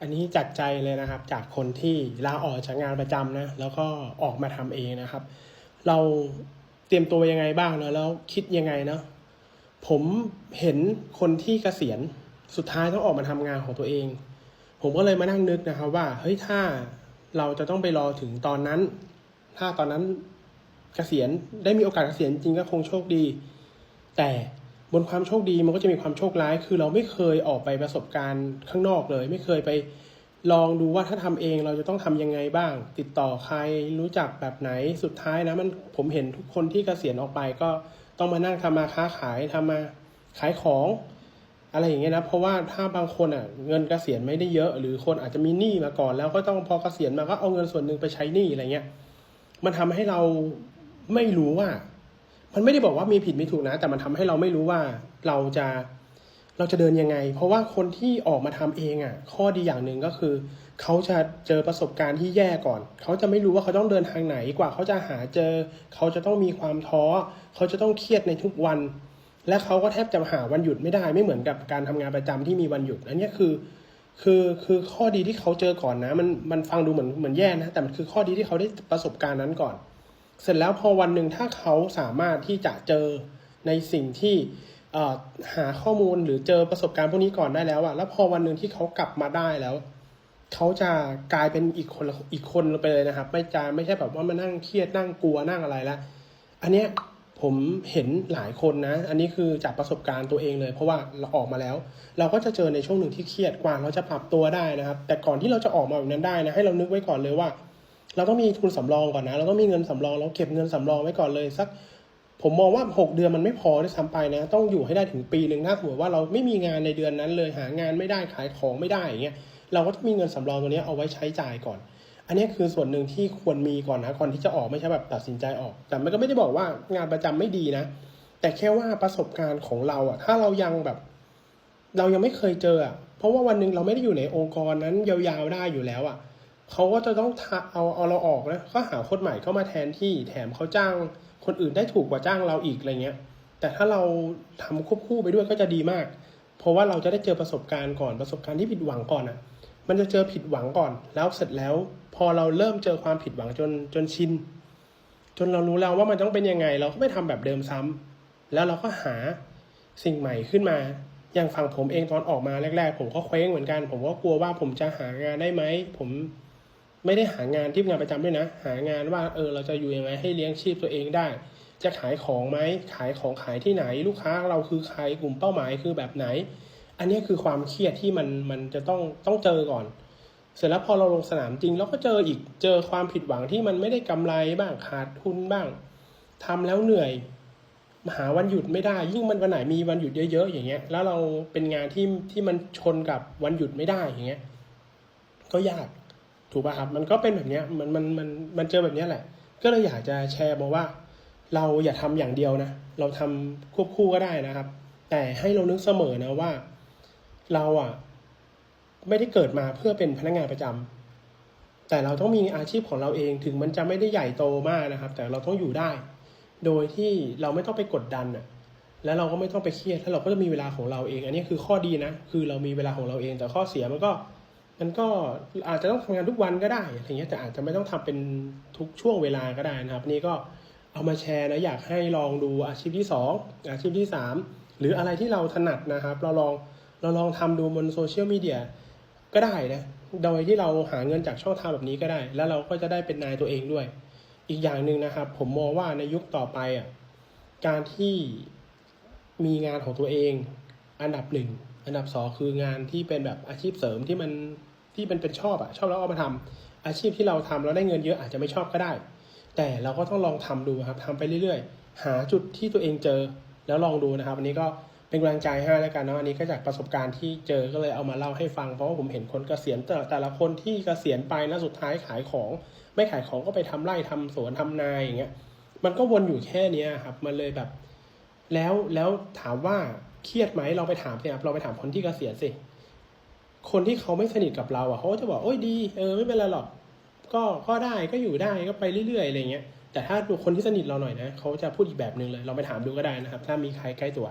อันนี้จากใจเลยนะครับ จากคนที่ลาออกจากงานประจำนะแล้วก็ออกมาทำเองนะครับ เราเตรียมตัวยังไงบ้างเนอะแล้วคิดยังไงเนาะผมเห็นคนที่เกษียณสุดท้ายต้องออกมาทำงานของตัวเอง ผมก็เลยมานั่งนึกนะครับ ว่าเฮ้ยถ้าเราจะต้องไปรอถึงตอนนั้น ถ้าตอนนั้นเกษียณได้มีโอกาสเกษียณจริงก็คงโชคดี แต่ นความโชคดีมันก็จะมีความโชคร้าย คือเราไม่เคยออกไปประสบการณ์ข้างนอกเลย ไม่เคยไปลองดูว่าถ้าทำเองเราจะต้องทำยังไงบ้าง ติดต่อใครรู้จักแบบไหนสุดท้ายนะมันผมเห็นทุกคนที่เกษียณออกไปก็ต้องมานั่งทำมาค้าขายทำมาขายของ อะไรอย่างเงี้ยนะเพราะว่าถ้าบางคนอะเงินเกษียณไม่ได้เยอะ หรือคนอาจจะมีหนี้มาก่อน แล้วก็ต้องพอเกษียณมาก็เอาเงินส่วนหนึ่งไปใช้หนี้อะไรเงี้ยมันทำให้เราไม่รู้ว่า มันไม่ได้บอกว่ามีผิดไม่ถูกนะ แต่มันทำให้เราไม่รู้ว่าเราจะเราจะเดินยังไง เพราะว่าคนที่ออกมาทำเองอะ ข้อดีอย่างหนึ่งก็คือ เขาจะเจอประสบการณ์ที่แย่ก่อน เขาจะไม่รู้ว่าเขาต้องเดินทางไหนกว่า เขาจะหาเจอ เขาจะต้องมีความท้อ เขาจะต้องเครียดในทุกวัน และเขาก็แทบจะหาวันหยุดไม่ได้ไม่เหมือนกับการทำงานประจำที่มีวันหยุดอันนี้คือ คือคือข้อดีที่เขาเจอก่อนนะ มันมันฟังดูเหมือนเหมือนแย่นะแต่มันคือข้อดีที่เขาได้ประสบการณ์นั้นก่อน เสร็จแล้วพอวันหนึ่งถ้าเขาสามารถที่จะเจอในสิ่งที่หาข้อมูลหรือเจอประสบการณ์พวกนี้ก่อนได้แล้วอะแล้วพอวันหนึ่งที่เขากลับมาได้แล้ว เขาจะกลายเป็นอีกคนอีกคนไปเลยนะครับ ไม่จะไม่ใช่แบบว่ามานั่งเครียดนั่งกลัวนั่งอะไรละอันเนี้ยผมเห็นหลายคนนะ อันนี้คือจากประสบการณ์ตัวเองเลย เพราะว่าเราออกมาแล้ว เราก็จะเจอในช่วงหนึ่งที่เครียดกว่าเราจะปรับตัวได้นะครับ แต่ก่อนที่เราจะออกมาแบบนั้นได้นะให้เรานึกไว้ก่อนเลยว่า เราต้องมีทุนสำรองก่อนนะ เราต้องมีเงินสำรองเราเก็บเงินสำรองไว้ก่อนเลยสัก ผมมองว่าหกเดือนมันไม่พอด้วยซ้ำไปนะ ต้องอยู่ให้ได้ถึงปีหนึ่งถ้าสมมติว่าเราไม่มีงานในเดือนนั้นเลยหางานไม่ได้ขายของไม่ได้อย่างเงี้ยเราก็ต้องมีเงินสำรองตัวนี้เอาไว้ใช้จ่ายก่อน อันนี้คือส่วนหนึ่งที่ควรมีก่อนนะก่อนที่จะออกไม่ใช่แบบตัดสินใจออก แต่มันก็ไม่ได้บอกว่างานประจำไม่ดีนะ แต่แค่ว่าประสบการณ์ของเราอะถ้าเรายังแบบ เรายังไม่เคยเจออะเพราะว่าวันหนึ่งเราไม่ได้อยู่ในองค์กรนั้นยาวๆได้อยู่แล้วอะ เขาก็จะต้องเอาเอาเราออกนะก็หาคนใหม่เข้ามาแทนที่แถมเขาจ้างคนอื่นได้ถูกกว่าจ้างเราอีกอะไรเงี้ย แต่ถ้าเราทำควบคู่ไปด้วยก็จะดีมาก เพราะว่าเราจะได้เจอประสบการณ์ก่อนประสบการณ์ที่ผิดหวังก่อนอะมันจะเจอผิดหวังก่อน แล้วเสร็จแล้ว พอเราเริ่มเจอความผิดหวังจนจนชินจนเรารู้แล้วว่ามันต้องเป็นยังไง เราก็ไม่ทำแบบเดิมซ้ำแล้วเราก็หาสิ่งใหม่ขึ้นมา อย่างฝั่งผมเองตอนออกมาแรก ๆ ผมก็เคว้งเหมือนกัน ผมก็กลัวว่าผมจะหางานได้ไหมผม ไม่ได้หางานที่งานประจำด้วยนะ หางานว่าเออเราจะอยู่ยังไงให้เลี้ยงชีพตัวเองได้ จะขายของไหมขายของขายที่ไหน ลูกค้าเราคือใครกลุ่มเป้าหมายคือแบบไหน อันนี้คือความเครียดที่มันมันจะต้องต้องเจอก่อน เสร็จแล้วพอเราลงสนามจริงเราก็เจออีกเจอความผิดหวังที่มันไม่ได้กำไรบ้างขาดทุนบ้างทำแล้วเหนื่อยหาวันหยุดไม่ได้ยิ่งมันวันไหนมีวันหยุดเยอะๆอย่างเงี้ย แล้วเราเป็นงานที่ที่มันชนกับวันหยุดไม่ได้อย่างเงี้ย ก็ยาก ถูกป่ะครับ มันก็เป็นแบบเนี้ยมันมันมันมันเจอแบบเนี้ยแหละ ก็เลยอยากจะแชร์มาว่า เราอย่าทำอย่างเดียวนะ เราทำควบคู่ก็ได้นะครับ แต่ให้เรานึกเสมอนะว่า เราอะไม่ได้เกิดมาเพื่อเป็นพนักงานประจำแต่เราต้องมีอาชีพของเราเองถึงมันจะไม่ได้ใหญ่โตมากนะครับ แต่เราต้องอยู่ได้ โดยที่เราไม่ต้องไปกดดันอะแล้วเราก็ไม่ต้องไปเครียดแล้วเราก็จะมีเวลาของเราเอง อันนี้คือข้อดีนะ คือเรามีเวลาของเราเอง แต่ข้อเสียมันก็ มันก็อาจจะต้องทำงานทุกวันก็ได้อะไรเงี้ยแต่อาจจะไม่ต้องทำเป็นทุกช่วงเวลาก็ได้นะครับ นี่ก็เอามาแชร์นะอยากให้ลองดูอาชีพที่สองอาชีพที่สามหรืออะไรที่เราถนัดนะครับ เราลองเราลองทำดูบนโซเชียลมีเดียก็ได้นะโดยที่เราหาเงินจากช่องทางแบบนี้ก็ได้ แล้วเราก็จะได้เป็นนายตัวเองด้วย อีกอย่างหนึ่งนะครับ ผมมองว่าในยุคต่อไปอะการที่มีงานของตัวเองอันดับหนึ่ง อันดับสองคืองานที่เป็นแบบอาชีพเสริมที่มันที่มันเป็นชอบอะชอบแล้วเอามาทำอาชีพที่เราทำแล้วได้เงินเยอะอาจจะไม่ชอบก็ได้ แต่เราก็ต้องลองทำดูครับทำไปเรื่อยๆ หาจุดที่ตัวเองเจอแล้วลองดูนะครับอันนี้ก็เป็นกำลังใจให้แล้วกันเนาะอันนี้ก็จากประสบการณ์ที่เจอก็เลยเอามาเล่าให้ฟังเพราะว่าผมเห็นคนเกษียณแต่แต่ละคนที่เกษียณไปนะสุดท้ายขายของ ไม่ขายของก็ไปทำไร่ทำสวนทำนาอย่างเงี้ยมันก็วนอยู่แค่เนี้ยครับมันเลยแบบ แล้วแล้วถามว่าเครียดไหมเราไปถามสิครับเราไปถามคนที่เกษียณสิ คนที่เขาไม่สนิทกับเราอะเขาจะบอกโอ้ยดีเออไม่เป็นไรหรอกก็ก็ได้ก็อยู่ได้ก็ไปเรื่อยๆอะไรเงี้ยแต่ถ้าดูคนที่สนิทเราหน่อยนะเขาจะพูดอีกแบบหนึ่งเลย เราไปถามดูก็ได้นะครับ ถ้ามีใครใกล้ตัว